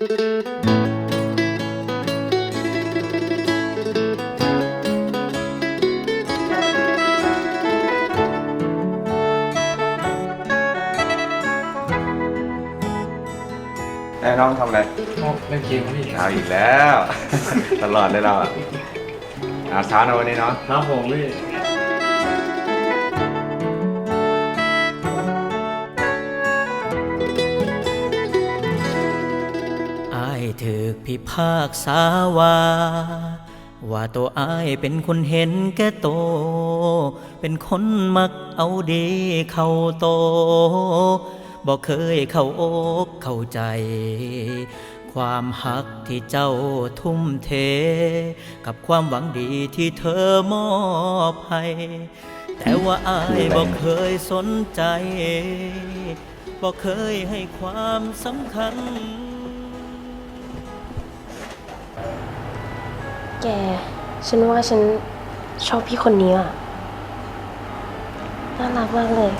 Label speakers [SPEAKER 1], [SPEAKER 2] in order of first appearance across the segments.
[SPEAKER 1] ไอ้น้องทำอะไร
[SPEAKER 2] เล่นเกมครับพี่
[SPEAKER 1] เอาอีกแล้ว ตลอดเลยเราอะอาเช้านะวันนี้เนาะ
[SPEAKER 2] ครับผมพี่
[SPEAKER 3] ถึกพิพากษาว่า ว่าตัวอายเป็นคนเห็นแก่โตวเป็นคนมักเอาดีเข้าโตบอกเคยเข้าอกเข้าใจ ความหักที่เจ้าทุ่มเท กับความหวังดีที่เธอมอบให้ แต่ว่าอายบอกเคยสนใจบอกเคยให้ความสำคัญ
[SPEAKER 4] แก ฉันว่าฉันชอบพี่คนนี้อะ น่ารักมากเลย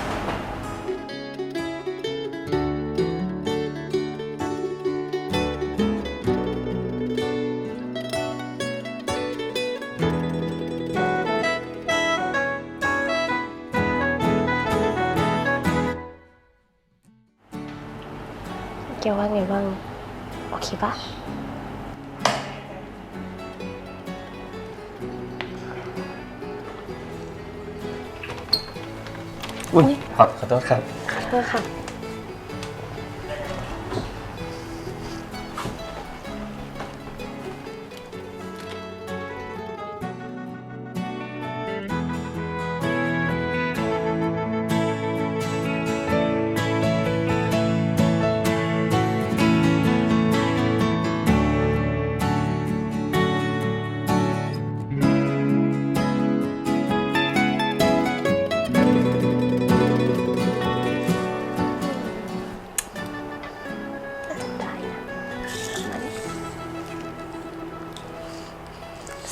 [SPEAKER 4] แกว่าไงบ้าง โอเคปะ
[SPEAKER 1] อุ้ยขอขอโทษครับ
[SPEAKER 4] ขอโทษค่ะ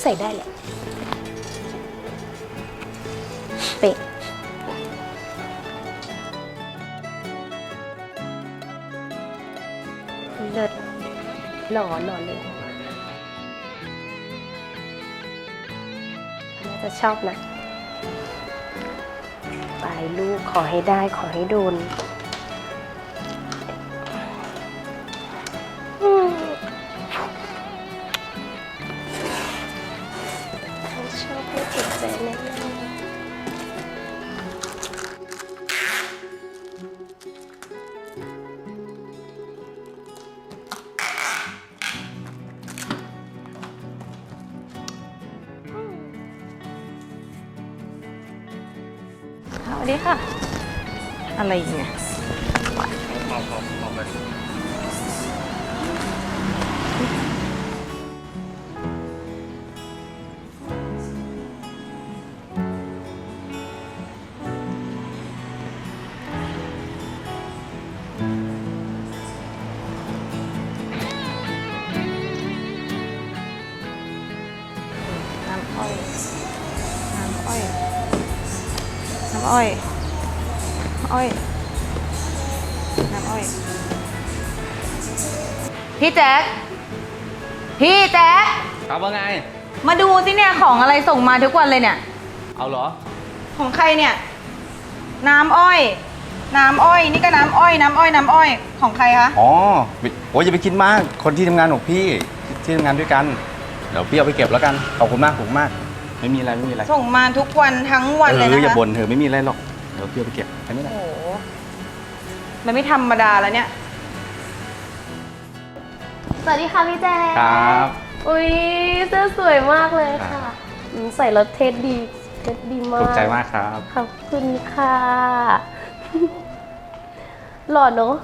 [SPEAKER 4] ใส่ได้แหละ เป๊ะเลิศหล่อหล่อเลยน่าจะชอบนะ ไปลูกขอให้ได้ขอให้โดน เขาชอบให้ติดใจแน่ๆสวัสดีค่ะ อะไรเนี่ย
[SPEAKER 5] น้ำ อ้อยน้ำอ้อยน้ำอ้อยอ้อยน้ำอ้อย พี่แจ๊คพี่แจ๊ค
[SPEAKER 1] ครับว่าไง
[SPEAKER 5] มาดูสิเนี่ยของอะไรส่งมาทุกวันเลยเนี่ย
[SPEAKER 1] เอาเหรอ
[SPEAKER 5] ของใครเนี่ย น้ำอ้อย น้ำอ้อย นี่ก็น้ำอ้อย น้ำอ้อยน้ำอ้อย ของใครคะ
[SPEAKER 1] อ๋อ โอ้ยอย่าไปคิดมาก คนที่ทำงานของพี่ที่ทำงานด้วยกัน เดี๋ยวพี่เอาไปเก็บแล้วกัน ขอบคุณมากขอบคุณมาก ไม่มีอะไรไม่มีอะไร
[SPEAKER 5] ส่งมาทุกวันทั้งวัน
[SPEAKER 1] เอ
[SPEAKER 5] เลย
[SPEAKER 1] อ
[SPEAKER 5] นะ
[SPEAKER 1] อย่า
[SPEAKER 5] คะ
[SPEAKER 1] บ่นเถอะไม่มีอะไรหรอก เดี๋ยวพี่เอาไปเก็บแค่นี้แหละ
[SPEAKER 5] โอ้โหมันไม่ธรรมดาแล้วเนี่ย
[SPEAKER 4] สวัสดีค่ะพี่แจ๊ค
[SPEAKER 1] ครับ
[SPEAKER 4] อุ้ยเสื้อสวยมากเลย
[SPEAKER 1] ครั
[SPEAKER 4] ค่ะ
[SPEAKER 1] บ
[SPEAKER 4] อืมใส่แล้วเทสดีเทสดีมาก
[SPEAKER 1] ถูกใจมากครับ
[SPEAKER 4] ขอบคุณค่ะ หล่อเนอะ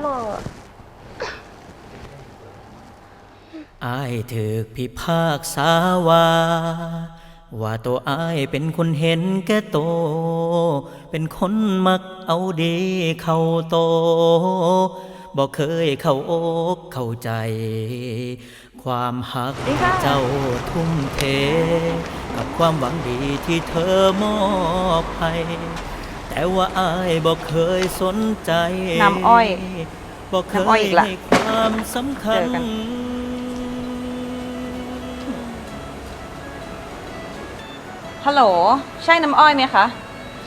[SPEAKER 4] หล่ออะ
[SPEAKER 3] อายถึกพิพากษาว่า ว่าตัวอายเป็นคนเห็นแก่โตวเป็นคนมักเอาดีเข้าโตบอกเคยเข้าอกเข้าใจ ความหักที่เจ้าทุ่มเท กับความหวังดีที่เธอมอบให้แต่ว่าอายบอกเคยสนใจ
[SPEAKER 5] น้ำอ้อย
[SPEAKER 3] บอกเค
[SPEAKER 5] น้ำอ้อย
[SPEAKER 3] ย
[SPEAKER 5] อีกละ
[SPEAKER 3] ให้ความสำคัญ
[SPEAKER 5] ฮัลโหล ใช่น้ำอ้อยไหมคะ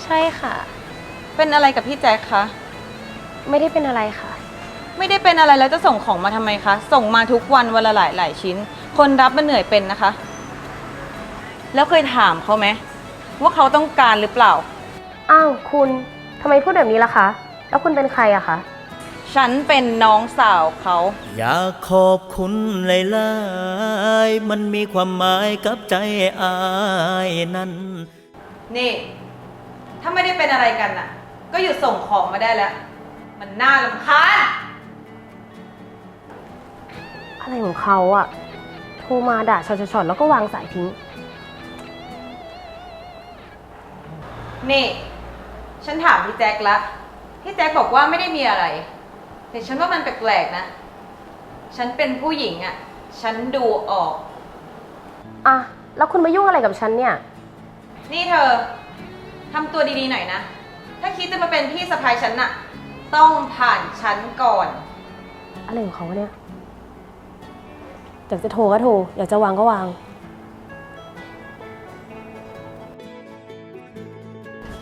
[SPEAKER 4] ใช่ค่ะ
[SPEAKER 5] เป็นอะไรกับพี่แจ็คคะ
[SPEAKER 4] ไม่ได้เป็นอะไรค่ะ
[SPEAKER 5] ไม่ได้เป็นอะไรแล้วจะส่งของมาทำไมคะ ส่งมาทุกวันวันละหลายหลายชิ้น คนรับมันเหนื่อยเป็นนะคะ แล้วเคยถามเขาไหมว่าเขาต้องการหรือเปล่า
[SPEAKER 4] อ้าวคุณทำไมพูดแบบนี้ล่ะคะ แล้วคุณเป็นใครอะคะ
[SPEAKER 5] ฉันเป็นน้องสาวเขา
[SPEAKER 3] อยากขอบคุณหลายๆมันมีความหมายกับใจอายนั้น
[SPEAKER 5] นี่ ถ้าไม่ได้เป็นอะไรกันน่ะ ก็หยุดส่งของมาได้แล้ว มันน่าลำคาญ
[SPEAKER 4] อะไรของเขาอะโทรมาด่าช็อตๆๆแล้วก็วางสายทิ้ง
[SPEAKER 5] นี่ ฉันถามพี่แจ็คละพี่แจ็คบอกว่าไม่ได้มีอะไร แต่ฉันว่ามันแปลกๆนะ ฉันเป็นผู้หญิงอะ่ะ ฉันดูออก
[SPEAKER 4] อะ แล้วคุณมายุ่งอะไรกับฉันเนี่ย
[SPEAKER 5] นี่เธอทำตัวดีๆหน่อยนะ ถ้าคิดจะมาเป็นพี่สะพายฉันน่ะ ต้องผ่านฉันก่อน
[SPEAKER 4] อะไรของเขาวะเนี่ย อยากจะโทรก็โทร อยากจะวางก็วาง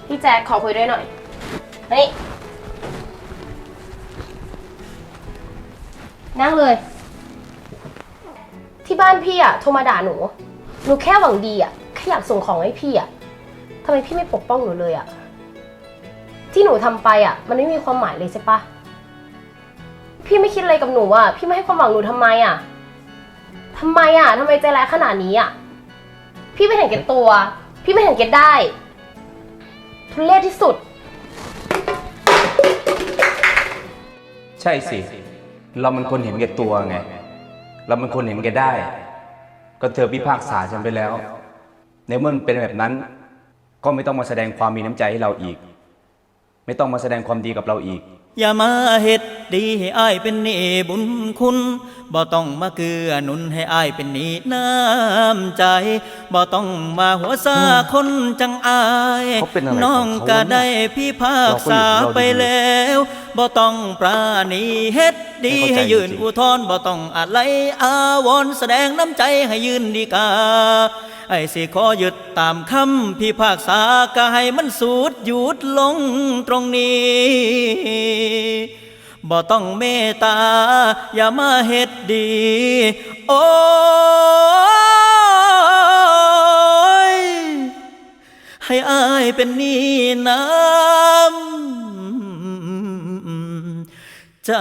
[SPEAKER 4] พี่แจ๊คขอคุยด้วยหน่อย เฮ้ย นั่งเลย ที่บ้านพี่อะโทรมาด่าหนู หนูแค่หวังดีอะแค่อยากส่งของให้พี่อะทำไมพี่ไม่ปกป้องหนูเลยอะที่หนูทำไปอะมันไม่มีความหมายเลยใช่ปะพี่ไม่คิดอะไรกับหนูอะพี่ไม่ให้ความหวังหนูทำไมอะทำไมอะทำไมใจร้ายขนาดนี้อะพี่ไม่เห็นแก่ตัว พี่ไม่เห็นแก่ได้ ทุเรศที่สุด
[SPEAKER 1] ใช่สิ เรามันคนเห็นแก่ตัวไง เรามันคนเห็นแก่ได้ ก็เธอพิพากษาฉันไปแล้ว ในเมื่อมันเป็นแบบนั้น ก็ไม่ต้องมาแสดงความมีน้ำใจให้เราอีก ไม่ต้องมาแสดงความดีกับเราอีก
[SPEAKER 3] อย่ามาเฮ็ดดีให้อ้ายเป็นหนี้บุญคุณบ่ต้องมาเกือหนุนให้อ้ายเป็นหนี้น้ำใจบ่ต้องมาหัวซาคนจังอาย
[SPEAKER 1] เขาเป็นอะไรของเขา
[SPEAKER 3] น้องก็ได้พี่ภาคษา
[SPEAKER 1] เราก็อยู่ของเราดีๆ
[SPEAKER 3] ไปแล้วบ่ต้องปราณีเฮ็ดดี
[SPEAKER 1] ไม่เข้าใจ
[SPEAKER 3] ให้ยืน
[SPEAKER 1] จริงๆ
[SPEAKER 3] อุทธรณ์บ่ต้องอะไรอาวรณ์แสดงน้ำใจให้ยืนดีกา ไอ้สิขอหยุดตามคำพิพากษาก็ให้มันสูดหยุดลงตรงนี้บ่ต้องเมตตา อย่ามาเฮ็ดดี โอ้ย ให้อายเป็นนี้น้ำใจ